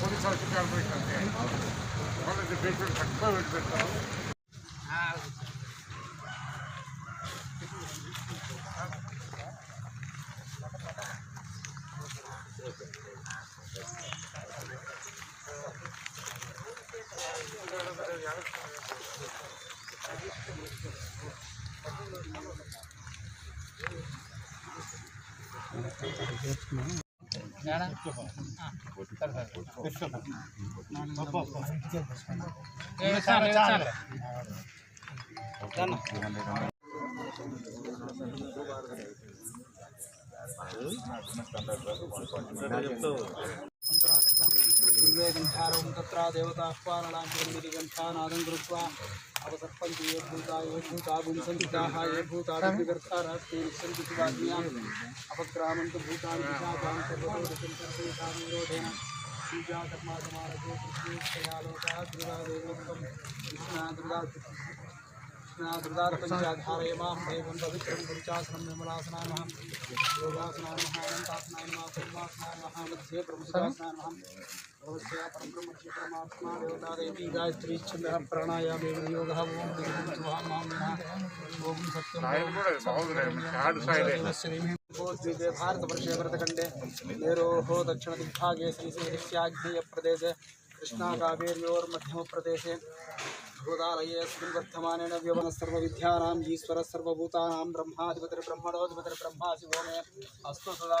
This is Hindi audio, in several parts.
పోలీస్ ఆఫీస్ కార్పొరేషన్ వాళ్ళకి పేషెంట్ తక్కువ పెడతారు Thank you. कृत्वा अवसर्पन्ति ये भूता ये भूता गुंसन्तिताः अपक्रामन्तु भूतानि पिशाचां सर्वतोषं निरोधेन पूजा कर्मासमारभ्यो कृष्णेशयालोकाः दुर्गादेवोक्तं कृष्णा दुर्गा कृष्णादृदात्पञ्चाधारय माँ देवं पवित्रं पञ्चासनं निर्मलासनाय नमः योगासनाय नमः अनन्तासनाय नमः पद्मासनाय नमः मध्ये प्रमुखासनाय नमः भगवत्या परब्रह्मस्य परमात्मा देवता देवी गायत्री छंद प्राणायाम योग ओम भूद्वीपे भारतवर्षे व्रतखण्डे नेरोः दक्षिणदिग्भागे श्रीश्रीनिस्याग्नेयप्रदेशे कृष्णाकावेर्योर्मध्यमप्रदेशे भूतालये अस्मिन् वर्धमानेन व्यवनसर्वविद्यानाम् ईश्वरः सर्वभूतानां ब्रह्माधिपतिर्ब्रह्मणोऽधिपतिर्ब्रह्मा शिवो मे अस्तु सदा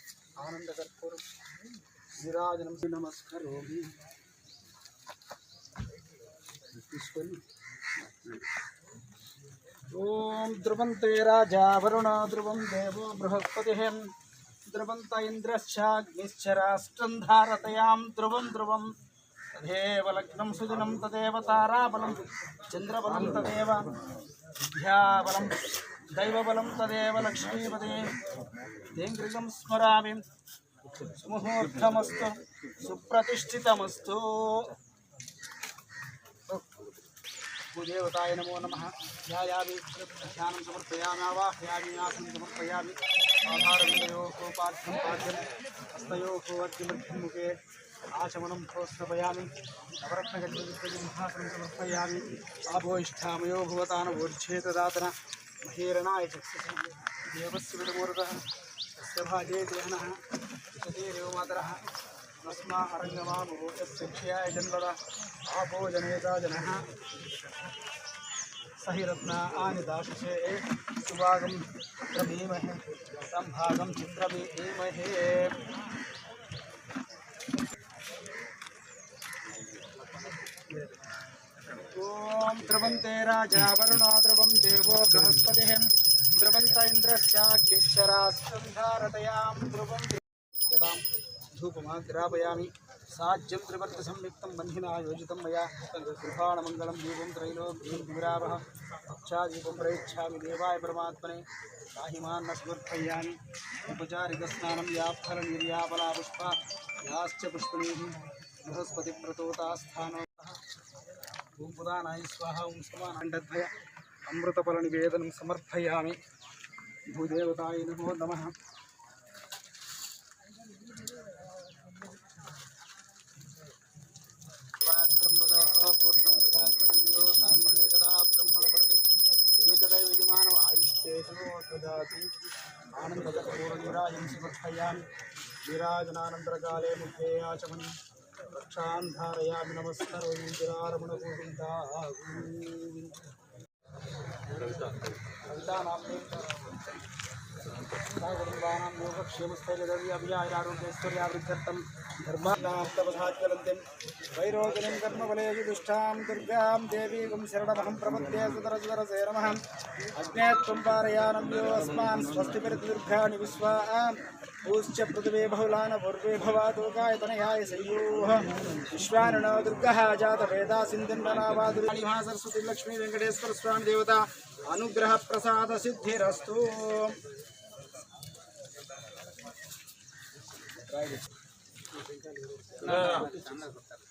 आनंद से नमस्कार ओम ध्रुवंते राजा वरुण ध्रुवं देव बृहस्पति ध्रुवंत इंद्रश्चाग्निश्च ध्रुव धारतयां। ध्रुवं ध्रुवं। तदेव लग्न सुदिनं तदेव ताराबल। चंद्रबल तदेव विद्याबलम् दैवल तदेव लक्ष्मीपते। तिङ्कृतं स्मरा सुमुहूर्तमस्तु, सुप्रतिष्ठितमस्तु। भूदेवताय नमो नम। ध्यान ध्यानं समर्पयामावाहयामि आसनं समर्पयामि। आधारविन्दयोः पाठ्यं पाठ्यम् हस्तयोः अर्जुमध्यं मुखे महेरणाय चक्षुषि देवस्य विदमूर्तः तस्य भाजे ग्रहणः विशते मातरः नस्मा अरङ्गमामुभूतस्य क्षयाय जन्मद आभोजनेता जनः सहि रत्न आनिदाशे सुभागं प्रभीमहे सम्भागं चित्रमीमहे ॐ द्रवन्ते राजा वरुणो द्रवं देवो बृहस्पतिः। द्रवन्त इन्द्रश्चाग्निश्चरास्त्रं धारतयां ध्रुवं यदां धूपमाग्रापयामि साज्यं त्रिवर्तसंयुक्तं बन्धिना योजितं मया। गृहाणमङ्गलं दीपं त्रैलोक्यं विरावः पक्षादीपं प्रयच्छामि देवाय परमात्मने। पाहिमान् न समर्पयामि उपचारिकस्नानं या फलनिर्यापला पुष्पा याश्च पुष्पणीः बृहस्पतिप्रतोतास्थानो ओम पुदानाय स्वाहा ओम समानाण्डद्वय अमृतफलनिवेदनं समर्पयामि भूदेवताय नमो नमः आनन्दपूर्णिरायं समर्पयामि विराजनानन्तरकाले मुखे साक्षान्धारयामि नमस्कार इंदिरारमण गोविंदा गोविंदानां योगक्षेमस्थैर्यदव्याभिजायारोग्यैश्वर्यावृद्धर्थं धर्माप्तपधात्यलन्तिं वैरोगिणीं कर्मफलेऽपि दुष्टां विश्वा ऊश्च पृथिवे न पूर्वे भवातोकाय तनयाय संयोः। विश्वानुण दुर्गः जात वेदा सिन्धिन्मनावादुरिभा सरस्वती लक्ष्मी वेंकटेश्वर स्वामी देवता अनुग्रह प्रसाद सिद्धिरस्तु Thank हाँ। you.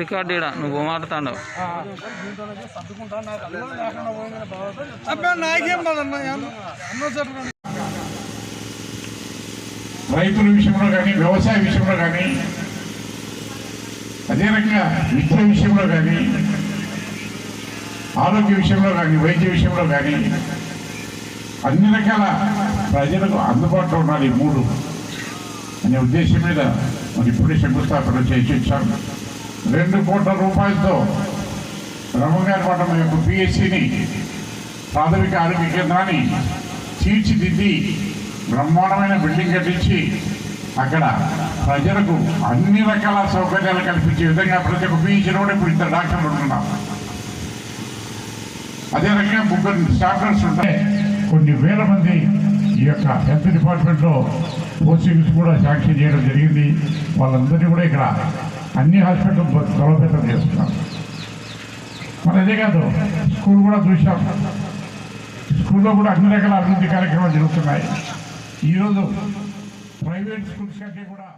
రికార్డు నువ్వు మాట్లాడుతావు రైతుల విషయంలో కానీ వ్యవసాయ విషయంలో కానీ అదే రకంగా విద్య విషయంలో కానీ ఆరోగ్య విషయంలో కానీ వైద్య విషయంలో కానీ అన్ని రకాల ప్రజలకు అందుబాటులో ఉండాలి ఈ మూడు. అనే ఉద్దేశం మీద మరి ఇప్పుడే శంకుస్థాపన చేసి వచ్చాం రెండు కోట్ల రూపాయలతో రమగారి పట్టణం యొక్క పిఎస్సిని ప్రాథమిక ఆరోగ్య కేంద్రాన్ని తీర్చిదిద్ది బ్రహ్మాండమైన బిల్డింగ్ కట్టించి అక్కడ ప్రజలకు అన్ని రకాల సౌకర్యాలు కల్పించే విధంగా ప్రతి ఒక్క పిహెచ్లో కూడా ఇప్పుడు ఇద్దరు డాక్టర్లు ఉంటున్నాం అదే రకంగా ముగ్గురు స్టాఫర్స్ ఉంటాయి కొన్ని వేల మంది ఈ యొక్క హెల్త్ డిపార్ట్మెంట్లో పోస్టింగ్స్ కూడా శాంక్షన్ చేయడం జరిగింది. వాళ్ళందరినీ కూడా ఇక్కడ అన్ని హాస్పిటల్ బలోపేతం చేస్తున్నాం. మరి అదే కాదు స్కూల్ కూడా చూసాం స్కూల్లో కూడా అన్ని రకాల అభివృద్ధి కార్యక్రమాలు జరుగుతున్నాయి. ఈరోజు ప్రైవేట్ స్కూల్స్ కంటే కూడా